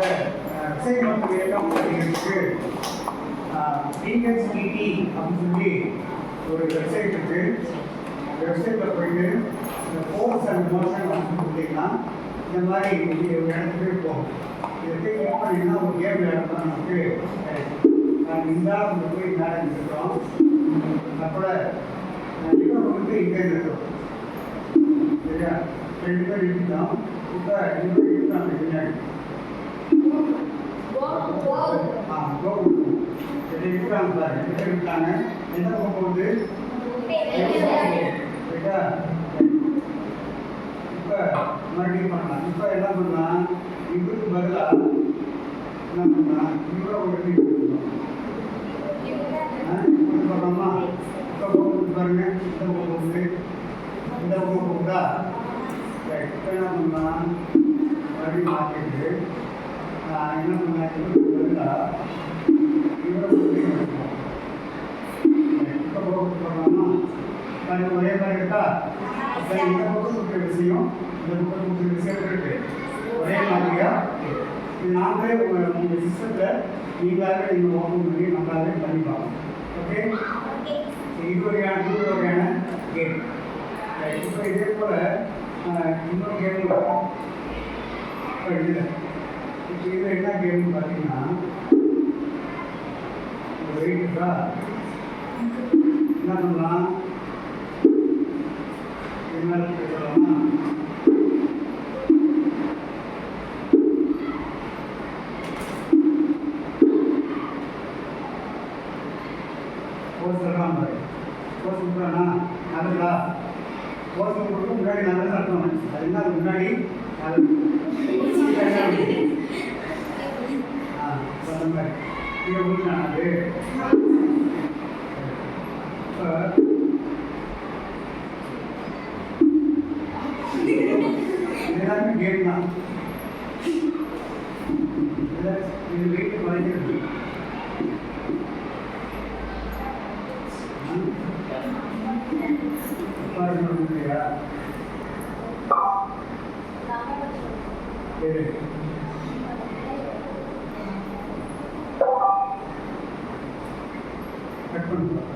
விவசாய மக்கள் இயக்கம் அப்படிங்கிறதுக்கு டிஹெச்டிடி அப்படின்னு சொல்லி ஒரு வெப்சைட் இருக்கு. வெப்சைட்டில் போயிட்டு இந்த ஃபோர்ஸ் அண்ட் மோஷன் அப்படின்னு சொல்லிங்கன்னா இந்த மாதிரி ஒரு இடத்துக்கு போகும். இதை கிளிக் ஒரு கேம் விளையாடுறதா நமக்கு நாங்கள் இந்த போய் மேலே இருக்கிறோம் இன்னொரு வந்து இங்கே இருக்கிறோம் சரியா? ரெண்டு பேர் இருக்கோம் இப்போ ரெண்டு இருக்கிறாங்க பாரு ரெண்டு எந்த பக்கம் போகுது? ரைட்டா இப்போ மறுபடியும் பண்ணலாம். இப்போ என்ன பண்ணலாம்? இவருக்கு பதிலாக என்ன பண்ணலாம்? இவரை ஒரு டீ கொடுக்கணும் பண்ணலாமா? இப்போ போகுது பாருங்க. இந்த பக்கம் போகுது. இந்த பக்கம் போகுதா? ரைட் இப்போ என்ன பண்ணலாம்? மறுபடியும் மாற்றிட்டு நான் என்ன பண்ணேன் இவருக்கு பதிலாக பாருங்க ஒரே மாதிரி இருக்கா அப்போ இந்த பக்கம் கொடுக்குற விஷயம் இந்த பக்கம் கொடுக்குற விஷயம் இருக்கு. ஒரே மாதிரியா. இது நாங்களே உங்கள் உங்கள் சிஸ்டத்தில் நீங்களாவே நீங்கள் ஓப்பன் பண்ணி நம்மளாவே பண்ணிப்பாங்க ஓகே? இது வகையான இது வகையான கேம் இப்போ இதே போல் இன்னொரு கேம் இப்போ இதில். இப்போ இதில் என்ன கேம்னு பார்த்தீங்கன்னா வெயிட் இருக்கா? என்ன பண்ணலாம்? நல்லதா கோர்ஸ் கொடுக்க முன்னாடி நல்லது அர்த்தம் அது என்ன அது முன்னாடி நல்லது ஆ எல்லாருமே கேம் गेट ना Thank you.